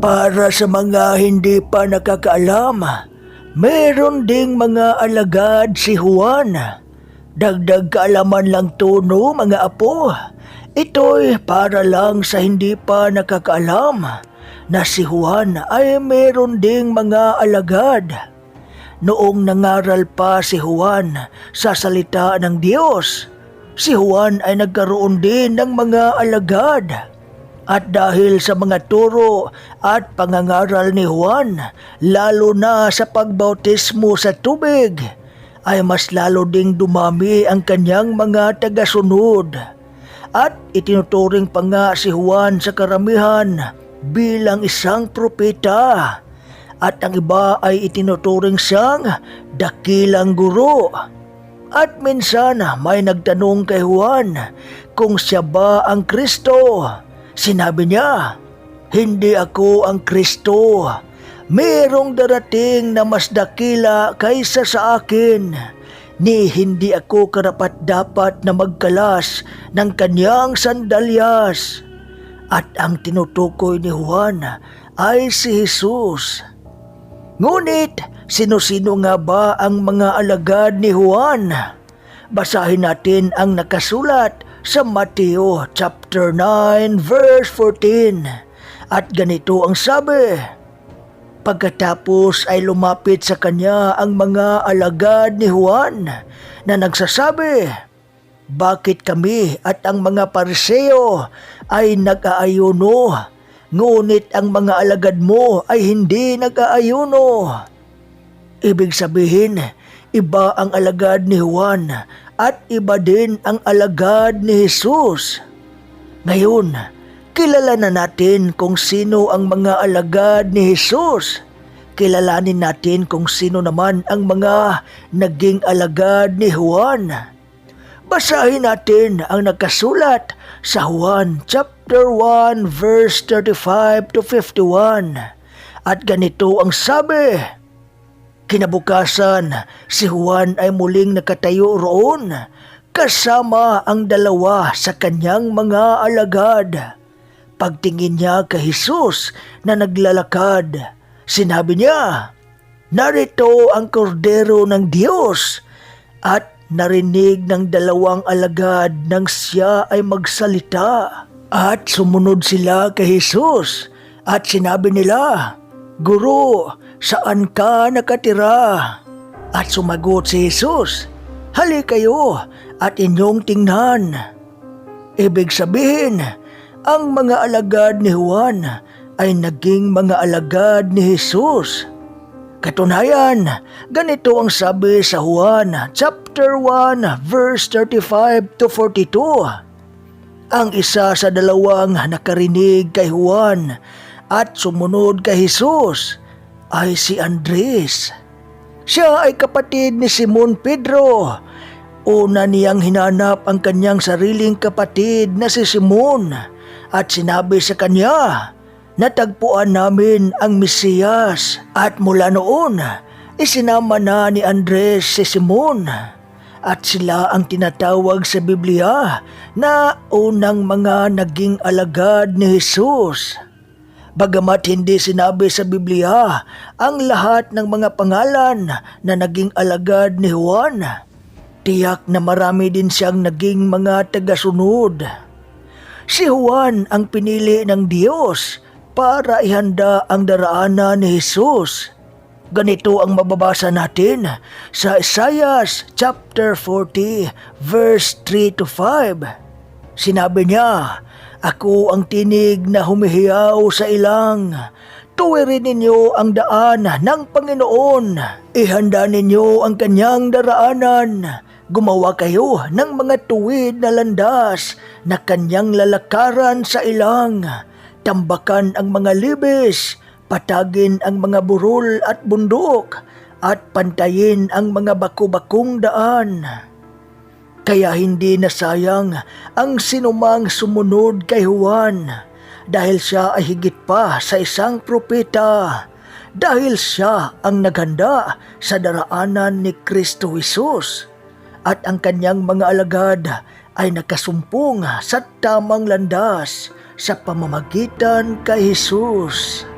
Para sa mga hindi pa nakakaalam, meron ding mga alagad si Juan. Dagdag kaalaman lang to mga apo. Ito'y para lang sa hindi pa nakakaalam na si Juan ay meron ding mga alagad. Noong nangaral pa si Juan sa salita ng Diyos, si Juan ay nagkaroon din ng mga alagad. At dahil sa mga turo at pangangaral ni Juan, lalo na sa pagbautismo sa tubig, ay mas lalo ding dumami ang kanyang mga tagasunod. At itinuturing pa nga si Juan sa karamihan bilang isang propeta. At ang iba ay itinuturing siyang dakilang guro. At minsan may nagtanong kay Juan kung siya ba ang Kristo. Sinabi niya, Hindi ako ang Kristo. Merong darating na mas dakila kaysa sa akin. Ni hindi ako karapat dapat na magkalas ng kanyang sandalyas. At ang tinutukoy ni Juan ay si Jesus. Ngunit, sino-sino nga ba ang mga alagad ni Juan? Basahin natin ang nakasulat sa Mateo chapter 9 verse 14. At ganito ang sabi, Pagkatapos ay lumapit sa kanya ang mga alagad ni Juan na nagsasabi, Bakit kami at ang mga pariseo ay nag-aayuno, ngunit ang mga alagad mo ay hindi nag-aayuno? Ibig sabihin, iba ang alagad ni Juan at iba din ang alagad ni Jesus. Ngayon, kilala na natin kung sino ang mga alagad ni Jesus. Kilalanin natin kung sino naman ang mga naging alagad ni Juan. Basahin natin ang nakasulat sa Juan chapter 1 verse 35 to 51. At ganito ang sabi, Kinabukasan, si Juan ay muling nakatayo roon kasama ang dalawa sa kanyang mga alagad. Pagtingin niya kay Jesus na naglalakad, sinabi niya, Narito ang kordero ng Diyos at narinig ng dalawang alagad nang siya ay magsalita. At sumunod sila kay Jesus at sinabi nila, Guro, saan ka nakatira? At sumagot si Jesus, Hali kayo at inyong tingnan. Ibig sabihin, ang mga alagad ni Juan ay naging mga alagad ni Jesus. Katunayan, ganito ang sabi sa Juan chapter 1 verse 35 to 42. Ang isa sa dalawang nakarinig kay Juan at sumunod kay Jesus ay si Andres. Siya ay kapatid ni Simon Pedro. Una niyang hinanap ang kanyang sariling kapatid na si Simon at sinabi sa kanya, Natagpuan namin ang Mesiyas at mula noon, isinama na ni Andres si Simon at sila ang tinatawag sa Biblia na unang mga naging alagad ni Jesus. Bagamat hindi sinabi sa Biblia ang lahat ng mga pangalan na naging alagad ni Juan, tiyak na marami din siyang naging mga tagasunod. Si Juan ang pinili ng Diyos para ihanda ang daraanan ni Jesus. Ganito ang mababasa natin sa Isaiah chapter 40 verse 3 to 5. Sinabi niya, Ako ang tinig na humihiyaw sa ilang. Tuwirin ninyo ang daan ng Panginoon. Ihanda ninyo ang kanyang daraanan. Gumawa kayo ng mga tuwid na landas na kanyang lalakaran sa ilang. Tambakan ang mga libis, patagin ang mga burol at bundok, at pantayin ang mga baku-bakong daan. Kaya hindi nasayang ang sinumang sumunod kay Juan dahil siya ay higit pa sa isang propeta dahil siya ang naghanda sa daraanan ni Kristo Jesus at ang kanyang mga alagad ay nakasumpong sa tamang landas sa pamamagitan kay Jesus.